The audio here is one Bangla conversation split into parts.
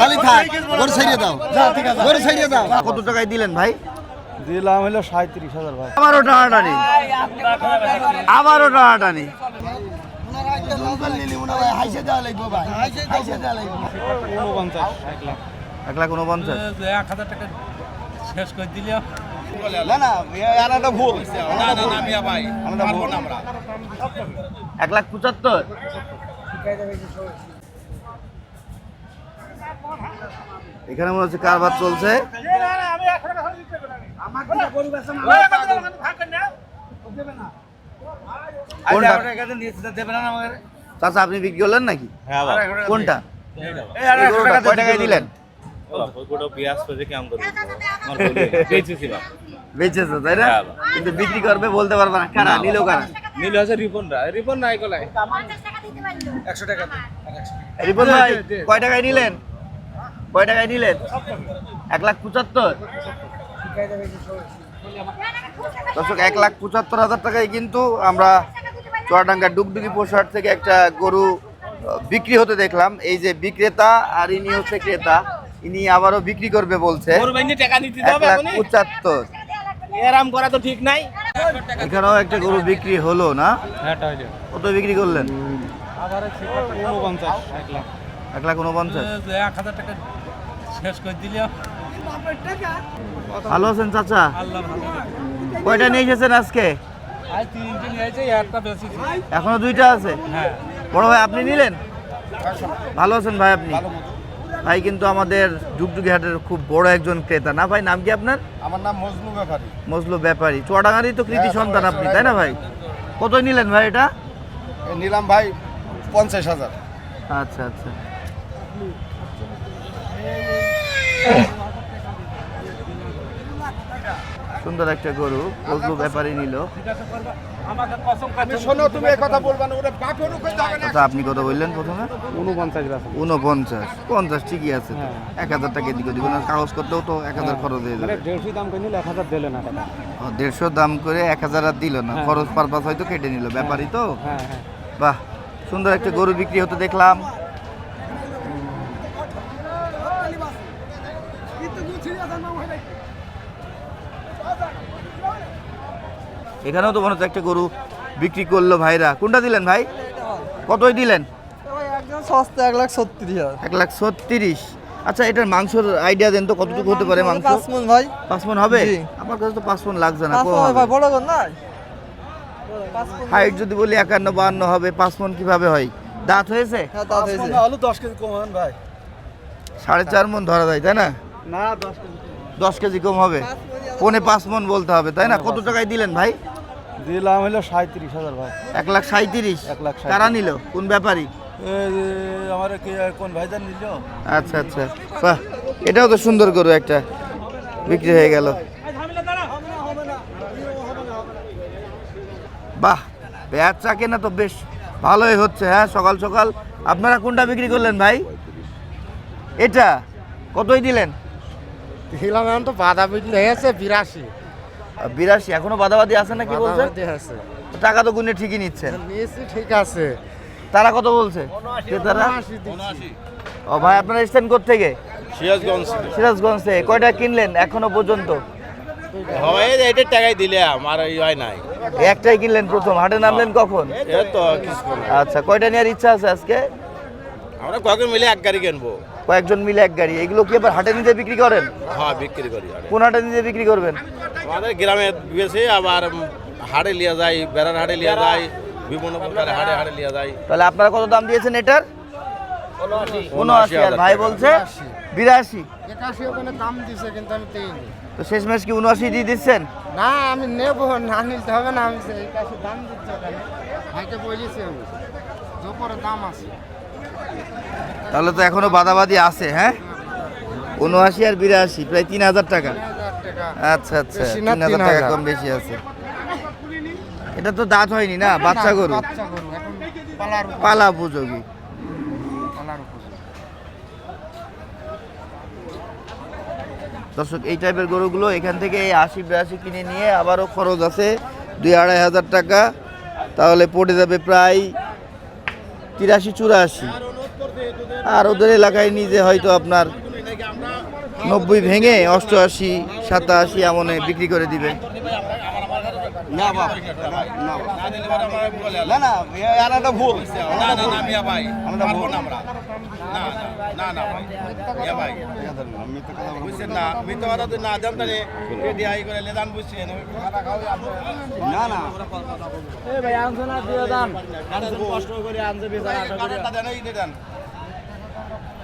খালি থাক গরু ছাড়িয়ে দাও। গরু ছাড়িয়ে দাও। কত টাকায় দিলেন ভাই? দিলাম হলো সাঁত্রিশ হাজার ভাই। আবারও টানাটানি। আবারও টানাটানি। এক লাখ এক উনপঞ্চাশ হাজার টাকা শেষ করে এক লাখ পঁচাত্তর। এখানে মনে হচ্ছে কারবার চলছে। কোনটা? চাচা আপনি বিক্রি করলেন নাকি? হ্যাঁ কোনটা? এই কয় টাকায় দিলেন? বেচেছে তাই না? হ্যাঁ, কিন্তু বিক্রি করবে বলতে পারবে না। কারা? নিল কারা? নীল আছে রিপন রিপন নাই কলাই একশো টাকা রিপন ভাই কয় টাকায় নিলেন? কয় টাকায় নিলেন? এক লাখ পঁচাত্তর? দর্শক এক লাখ পঁচাত্তর হাজার টাকায় কিন্তু আমরা চুয়াডাঙ্গা ডুগডুগি পোশাক থেকে একটা গরু বিক্রি হতে দেখলাম। এই যে বিক্রেতা আর ইনি হচ্ছে ক্রেতা ইনি আবারও বিক্রি করবে বলছে। পঁচাত্তর। এরাম করা তো ঠিক নাই। এখানেও একটা গরু বিক্রি হলো না? হ্যাঁ কত বিক্রি করলেন? এক লাখ। এক লাখ উনপঞ্চাশ। এক হাজার টাকা। শেষ করে ভালো আছেন চাচা? কয়টা নিয়ে এসেছেন আজকে? আজ তিনটে নিয়ে আছে একটা বেশি এখনও দুইটা আছে? হ্যাঁ। বড় ভাই আপনি নিলেন? ভালো আছেন ভাই আপনি? ভাই কিন্তু আমাদের ডুগডুগি হাটের খুব বড় একজন ক্রেতা। না ভাই নাম কি আপনার? আমার নাম মজনু ব্যাপারী। মজলু ব্যাপারী। চুয়াডাঙ্গারই তো কৃতি হ্যাঁ, সন্তান আপনি তাই না ভাই? কত নিলেন ভাই এটা? নিলাম ভাই পঞ্চাশ হাজার। আচ্ছা আচ্ছা। সুন্দর একটা গরু মজলু ব্যাপারী নিল। আমাকে শোনো তুমি কথা বলবা না ওটা বাপের উপরে যাবে না আচ্ছা আপনি কত বললেন প্রথমে? উনপঞ্চাশ পঞ্চাশ ঠিকই আছে। হ্যাঁ। এক হাজার টাকা দিকে দিব না কাগজ করতেও তো এক হাজার খরচ হয়ে যাবে। দেড়শো দাম কিনলে এক হাজার দিলে না দেড়শো দাম করে এক হাজার আর দিল না। হ্যাঁ। খরচ পারপাস হয়তো কেটে নিল ব্যাপারই তো? হ্যাঁ হ্যাঁ। বাহ সুন্দর একটা গরু বিক্রি হতে দেখলাম। এখানেও তো মনে হচ্ছে একটা গরু বিক্রি করল ভাইরা। কোনটা দিলেন ভাই? কতই দিলেন? একদম সস্তা এক লাখ সত্তিরিশ এক লাখ ছত্রিশ। আচ্ছা এটার মাংসর আইডিয়া দেন তো কতটুকু হতে পারে মাংস? পাঁচ মন ভাই। পাঁচ মন হবে আমার কাছে তো পাঁচ মন লাগছে না। ভাই বড়। হাইট যদি বলি একান্ন বাহান্ন হবে পাঁচ মন কীভাবে হয়? দাঁত হয়েছে? হ্যাঁ দাঁত হয়েছে। আলু দশ কেজি কমান ভাই। সাড়ে চার মন ধরা যায় তাই না? না দশ দশ কেজি কম হবে। পনে পাঁচ মন বলতে হবে তাই না? কত টাকায় দিলেন ভাই? দিলাম হলো সাঁত্রিশ হাজার ভাই। এক লাখ সাঁত্রিশ এক লাখ। কারা নিল? কোন ব্যাপারী? আমার কোন ভাইজান নিল? আচ্ছা আচ্ছা। বাহ এটাও তো সুন্দর গরু একটা। বিক্রি হয়ে গেল। বাহ বেচা কেনা তো বেশ ভালোই হচ্ছে হ্যাঁ সকাল সকাল। আপনারা কোনটা বিক্রি করলেন ভাই? এটা কতই দিলেন? দিলাম এখন তো বাধা হয়েছে বিরাশি। বিরাশি এখনও বাদাবাদি আছে না কি বলছেন আছে। টাকা তো গুনে ঠিকই নিচ্ছেন নিয়েছি ঠিক আছে। তারা কত বলছে? ক্রেতারা ও ভাই আপনারা এসছেন থেকে সিরাজগঞ্জ। সিরাজগঞ্জ থেকে কয়টা কিনলেন এখনও পর্যন্ত? হয় এটা টাকাই দিলে আমার হয় নাই। একটাই কিনলেন প্রথম হাটে নামলেন কখন। আচ্ছা কয়টা নেওয়ার ইচ্ছা আছে আজকে? আমরা কয়েকজন মিলে এক গাড়ি কিনবো। কয়েকজন মিলে এক গাড়ি। এগুলো কি আবার হাটে নিজে বিক্রি করেন? হ্যাঁ বিক্রি করি আরে। কোন হাটে নিজে বিক্রি করবেন? আমাদের গ্রামে বেশি আবার হাড়ে লিয়া যায় বেড়ার হাড়ে লিয়া যায় বিভিন্ন প্রকার হাড়ে হাড়ে লিয়া যায়। তাহলে আপনারা কত দাম দিয়েছেন এটার? উনআশি। আর ভাই বলছে বিরাশি। একাশি ওখানে দাম দিছে কিন্তু আমি দিইনি। তো শেষমেশ কি উনআশি দিয়ে দিচ্ছেন? না আমি নেব না নিতে হবে না আমি সেই কাছে দাম দিচ্ছি ওখানে। ভাইকে বলেছি আমি দুপুরে দাম আছে। তাহলে তো এখনও বাদাবাদি আছে হ্যাঁ? উনআশি আর বিরাশি প্রায় তিন হাজার টাকা। আচ্ছা আচ্ছা তিন হাজার টাকা কম বেশি আছে। এটা তো দাঁত হয়নি না? বাচ্চা গরু? পালা উপযোগী। দর্শক এই টাইপের গরুগুলো এখান থেকে এই আশি বিরাশি কিনে নিয়ে আবারও খরচ আছে দুই আড়াই হাজার টাকা। তাহলে পড়ে যাবে প্রায় তিরাশি, চুরাশি। আর ওদের এলাকায় নিজে হয়তো আপনার নব্বই ভেঙে অষ্টআশি, সাতাশি এমনে বিক্রি করে দিবে। না বাপ না না আনাটা ভুল না না না মিয়া ভাই পারব না আমরা না না না ভাই মিয়া ভাই বুঝছেন না মিথ্যা কথা তো না জানতে রে কেটে আই করে লেদান বুঝছেন না না এই ভাই আনছো না দিয়ে দান কষ্ট করে আনছে বেচারা করি দেন এই দেন আয় আমরা মিথ্যা কথা এইখানে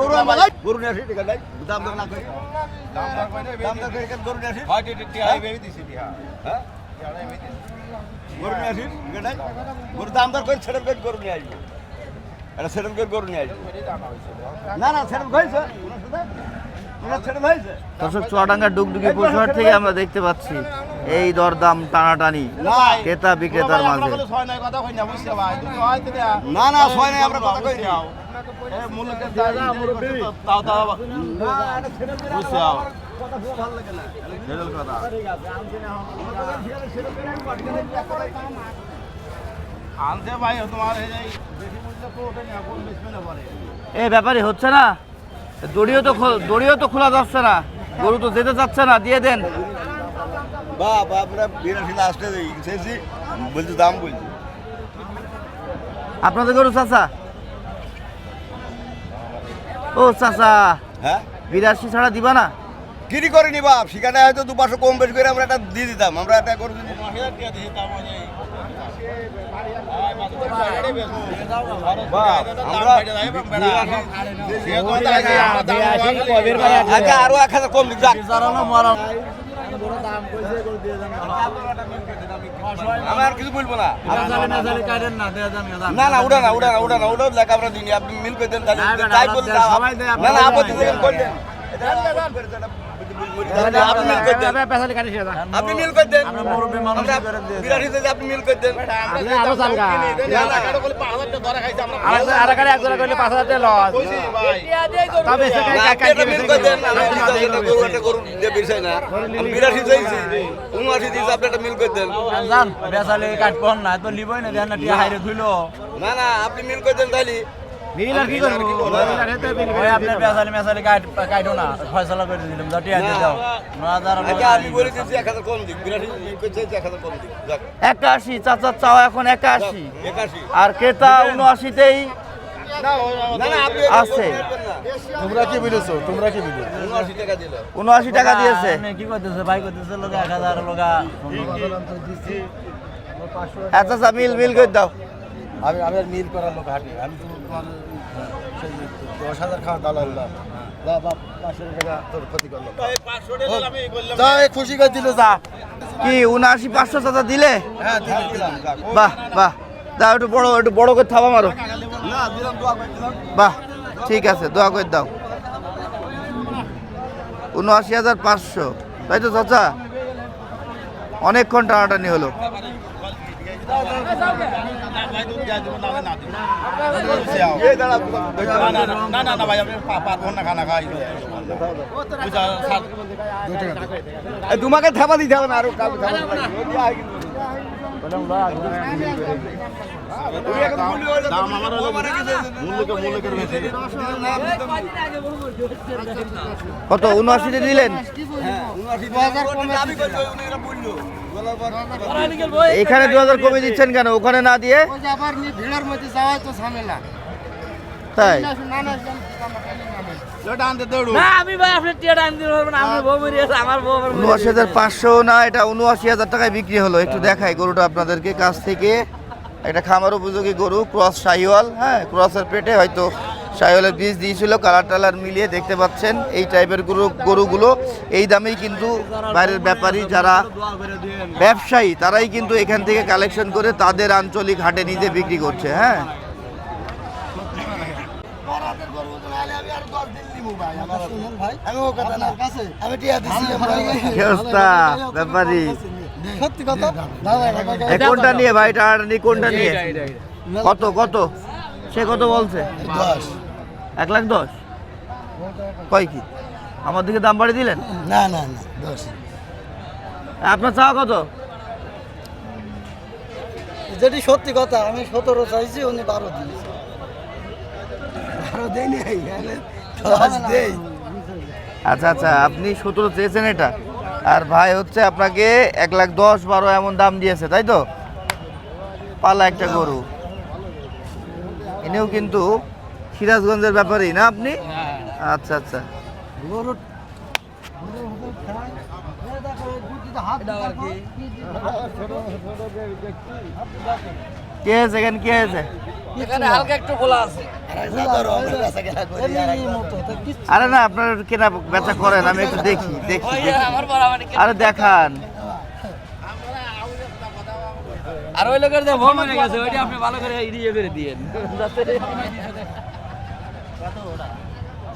গরু আমার গরু নিয়ে আসি ঠিক আছে দাম দাম না করে দাম দর করে দাম দাম করে গরু নিয়ে আসি। হয় টি টি বেবি দিছি দিয়া হ্যাঁ? টিয়া গরু নিয়ে আসি এখানে গরু দাম দর করে ছেড়ে করে গরু নিয়ে আসবি? এটা ছেড়ে করে গরু নিয়ে আসবি? না না ছেড়ে হয়েছে? দর্শক চুয়াডাঙ্গা ডুগডুগি পশুহাট থেকে আমরা দেখতে পাচ্ছি এই দরদাম টানাটানি ক্রেতা বিক্রেতার মাঝে। কথা কই না বুঝছে ভাই না না ছয় নাই আমরা কথা কই না। এ ব্যাপারে হচ্ছে না। দড়িও তো খো- দড়িও তো খোলা যাচ্ছে না। গরু তো যেতে যাচ্ছে না দিয়ে দেন। বাপ আমরা বিরাশি লাস্টে শেষই বলছি দাম বলছি। আপনাদের গরু চাচা? ও চাচা। হ্যাঁ? বিরাশি ছাড়া দিবা না? কিরি করিনি বাপ সেখানে হয়তো দু পাঁচশো কম বেশি করে আমরা একটা দিয়ে দিতাম আমরা একটা করে দিতাম। আচ্ছা আরও এক হাজার কম দিক যাক আমি আর কিছু বলব না না না উড়া না উড়া না উড়া না উড়া লেখা আমরা দিনি আপনি মিল পেতেন তাহলে তাই বললেন না না আপত্তি করলেন আপনি মিল করে দেন। আপনি মিল করে দেন। আপনি মিল করে দেন। না, আপনি একটা মিল করে দেন আমি দিতে একটা গরু একটা গরু না আমি বিরাশি চাইছি উনআশি দিয়েছি আপনি একটা মিল করে দেন না না আপনি মিল করে দেন তাহলে আচ্ছা আমি বলে দিচ্ছি এক হাজার কম দিক। বিরাশি মিল করে চাইছি এক হাজার কম দিক। যাক। একাশি চাচার এখন একাশি। একাশি। আর ক্রেতা উনআশিতেই না না আছে। তোমরা কি বুঝেছ তোমরা কি বুঝেছ উনআশি টাকা দিল। উনআশি টাকা দিয়েছে। কি করতেছে? ভাই করতেছে লোক এক হাজার লোকা হ্যাঁ চাচা মিল মিল করে দাও। আমি আমি মিল করার লোক হাঁটি। আমি তো তোমার সেই দশ হাজার খাওয়া দালাল না। যা বাপ পাঁচশো টাকা তোর ক্ষতি করল। যা খুশি করে দিল যা। কি উনআশি পাঁচশো চাচা দিলে? হ্যাঁ। বাহ বাহ। দাও একটু বড় একটু বড় করে থাবা মারো। বাহ ঠিক আছে দোয়া করে দাও। উনআশি হাজার পাঁচশো। তাই তো চাচা? অনেকক্ষণ টানাটানি হলো। না না না ভাই আমি পারব না খানা খাই তোমাকে থাবা দিতে হবে না আরও দাম আমার মূল্যকে মূল্যকের বেশি কত উনআশিতে দিলেন? এখানে দু হাজার কমে দিচ্ছেন কেন? ওখানে না দিয়ে? ওই যে আবার নি- ভিড়ের মধ্যে যাওয়াই তো ঝামেলা। তাই? না না উনআশি হাজার পাঁচশো না এটা উনআশি হাজার টাকায় বিক্রি হলো। একটু দেখাই গরুটা আপনাদেরকে কাছ থেকে। একটা খামার উপযোগী গরু ক্রস হ্যাঁ ক্রসের পেটে হয়তো বীজ দিয়েছিল কালার টালার মিলিয়ে দেখতে পাচ্ছেন এই টাইপের গরু গরুগুলো। এই দামেই কিন্তু বাইরের ব্যাপারী যারা ব্যবসায়ী তারাই কিন্তু এখান থেকে কালেকশন করে তাদের আঞ্চলিক হাটে নিজে বিক্রি করছে হ্যাঁ কি অবস্থা ব্যাপারী? সত্যি কথা? কোনটা নিয়ে ভাই? টানাটানি কোনটা নিয়ে? কত কত? সে কত বলছে? দশ। এক লাখ দশ? কয় কি? আমার দিকে দাম বাড়িয়ে দিলেন? না না না দশ। আপনার চাওয়া কত? যেটি সত্যি কথা আমি সতেরো চাইছি উনি বারো দিয়েছে। দেই নাই দশ দেই আচ্ছা আচ্ছা আপনি সতেরো চেয়েছেন এটা। আর ভাই হচ্ছে আপনাকে এক লাখ দশ বারো এমন দাম দিয়েছে তাই তো? পালা একটা গরু। এনেও কিন্তু সিরাজগঞ্জের ব্যাপারেই না আপনি? আচ্ছা আচ্ছা। কে আছে এখানে? কে আছে? হালকা একটু খোলা আছে। আরে না আপনার কেনা বেচা করেন আমি একটু দেখি দেখি আরে দেখান। আর ওই লোকের যে ভ্রমণ গেছে ওইটা আপনি ভালো করে ইয়ে করে দিয়েন।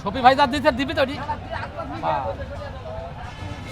শফি ভাই যা দিতে দিবি তো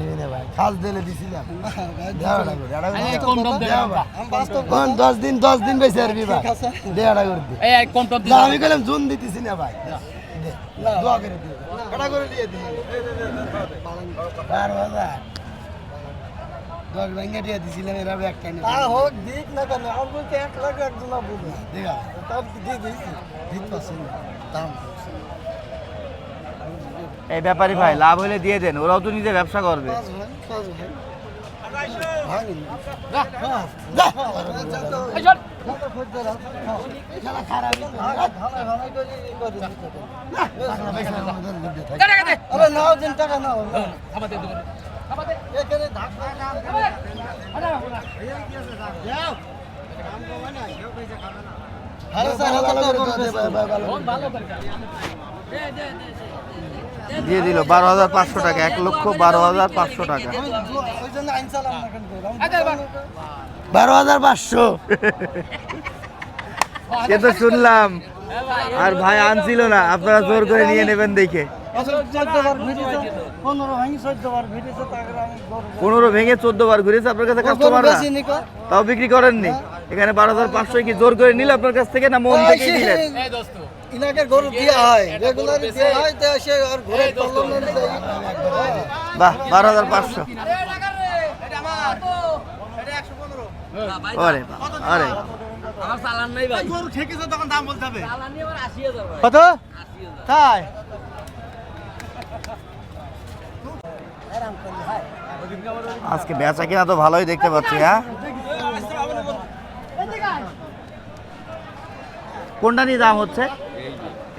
দিবি না ভাই খাস দিলে দিছিলাম। দশ দিন দশ দিন বেশি আর বিবা করে দি। আমি গেলাম জুন দিতেছি না ভাই। দোয়া করে দিও। কটা করে দিয়ে দিই বারো হাজার। দশ ভেঙে দিয়ে দিছিলাম এরা একটা তা হোক দিক না কেন আমার বলতে এক লাখ একজন বুঝবে ঠিক তার দিয়ে দিয়েছি। দিতে পারছি না। দাম। এই ব্যাপারী ভাই লাভ হলে দিয়ে দেন ওরাও তো নিজে ব্যবসা করবে। ভালো দিয়ে দিল বারো হাজার পাঁচশো টাকা এক লক্ষ বারো হাজার পাঁচশো টাকা। ওই জন্য আইন চালাম না কেন এবার। বারো হাজার পাঁচশো। সে তো শুনলাম। আর ভাই আনছিল না আপনারা জোর করে নিয়ে নেবেন দেখে। পনেরো ভাঙি চোদ্দ বার ঘুরেছে আপনার কাছে কাস্টমার তাও বিক্রি করেননি? এখানে বারো হাজার পাঁচশো কি জোর করে নিল আপনার কাছ থেকে না মন থেকে দিলেন? এই দোস্ত। ইনাকে গরু দেওয়া হয় রেগুলার দেওয়া হয় তো সে আর ঘুরে পারল না তো বাহ বারো হাজার পাঁচশো। আরে আরে নাই কত? তাই? আজকে বেচা কিনা তো ভালোই দেখতে পাচ্ছি হ্যাঁ? কোনটা নিয়ে দাম হচ্ছে?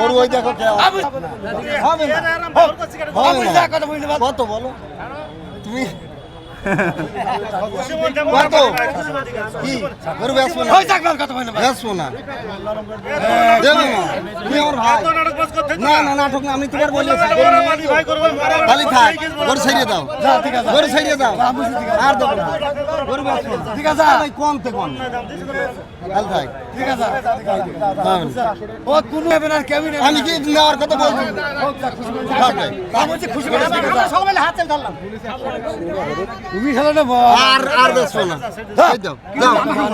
গরু ওই দেখো হবে কত বলো? তুমি কত? কি? গরু বেচবো না। বেচবো না। না। তুমি আমার ভাই। না না। নাটক না আমি তোমার বলি খালি থাক গরু ছাড়িয়ে দাও। গরু ছাড়িয়ে দাও। আর দেবো না। গরু বেচবো ঠিক আছে। কম তে কম। খালি থাক। ও কোনো কেমন আমি কি নেওয়ার কথা বলছি? আমি বলছি খুশি করে সবাই হাত চাল ধরলাম। তুমি আর আর না।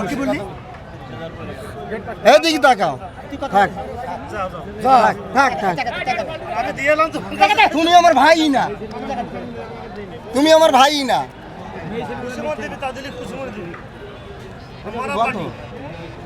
কি বললি? এদিকে তাকাও। থাক। থাক থাক থাক। তুমি আমার ভাই না। তুমি আমার ভাই না।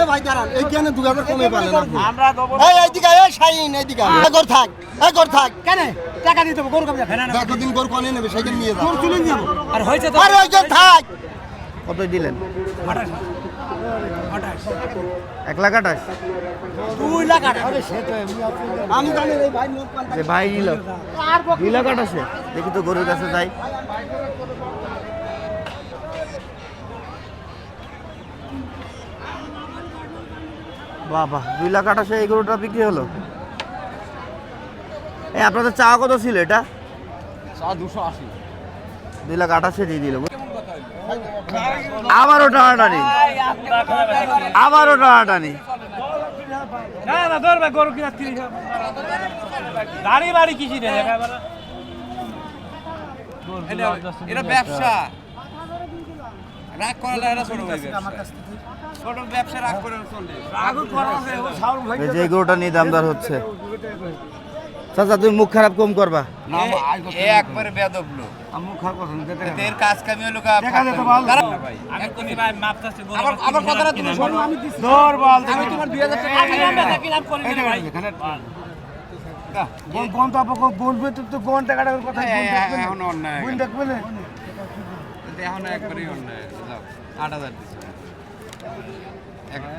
এ ভাই দাঁড়ান, এইখানে দু হাজার কমে পেলেন আপনি। এই, এইদিকে, এই শাহিন, এইদিকে আয়। এই গরু থাক, এই গরু থাক। দেখো দিন গরু কনে নেবে, সেইখানে নিয়ে যাও। আরে ওইখানে থাক। কত দিলেন? এক লাখ আঠাশ? ভাই ভাই নিল দেখি তো গরুর কাছে যাই। বাবা দুই লাখ আঠাশে এই গরুটা বিক্রি হলো? এই আপনাদের চা কত ছিল এটা? দুই লাখ আঠাশে দিয়ে দিল। আবারও টানাটানি আবারও টানাটানি না না ধর ভাই গরু কিনা তিরিশ গাড়ি বাড়ি কিছু নেই এটা ব্যবসা। রাগ করালে এটা ছোট ভাই। ছোট ব্যবসা রাগ করে চললে এই যে এই গরুটা নিয়ে দামদার হচ্ছে। চাচা তুমি মুখ খারাপ কম করবা। এ একবারে বেদব লোক। এর কাজ কামি হলো কা ভাই আমার আমার কথাটা তুমি শোনো। আমি ধর বল। আমি তোমার 2000 টাকা কিনলাম করে ভাই। কোন কোন তো আপনি বলবে তো তো কোন টাকাটা কথা এখন অন্যায় কোন দেখবে না? এখন একবারেই অন্যায় যাও 8000 দিছি। এক-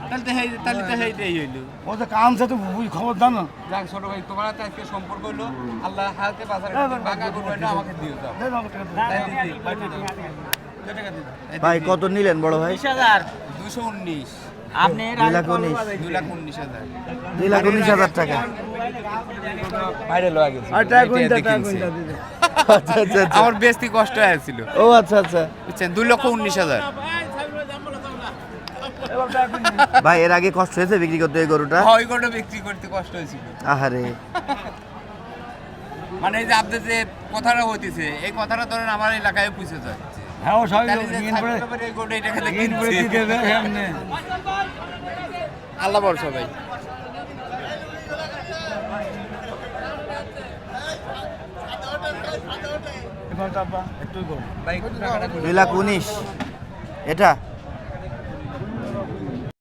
তাহলে তো হেই তাহলে তো হেইটাই হইল। ও তো কামছে তো বুঝ খবর জানো। যাক ছোট ভাই তোমার হাতে আজকে সম্পর্ক হলো আল্লাহ হালকে বাজারে বাঁকা করবে না আমাকে দিও যাও। তাই দিদি, পাঠিয়ে দাও। ভাই কত নিলেন বড় ভাই? দুশো উনিশ। দুই লাখ উনিশ। দুই লাখ উনিশ হাজার। দুই লাখ উনিশ হাজার টাকা। বাইরে লওয়া গেছে। আচ্ছা আচ্ছা আচ্ছা। আমার বেশি কষ্ট হয়েছিল। ও আচ্ছা আচ্ছা। বুঝছেন? দুই লক্ষ উনিশ হাজার। ভাই এর আগে কষ্ট হয়েছে বিক্রি করতে এই গরুটা? ওই গরুটা বিক্রি করতে কষ্ট হয়েছিল। আহারে। মানে এই যে আপনার যে কথাটা হইতেছে এই কথাটা ধরেন আমার এলাকায় পুষে যায়। হ্যাঁ ও সবাই তাহলে যে ইন করে ছাগলটা পরে এই গরুটা এটা খেতে ইন করে কিনছে। দিয়ে দেবে এমনি আল্লাহ ভরসা ভাই এখন তারপর একটু লাখ উনিশ। এটা?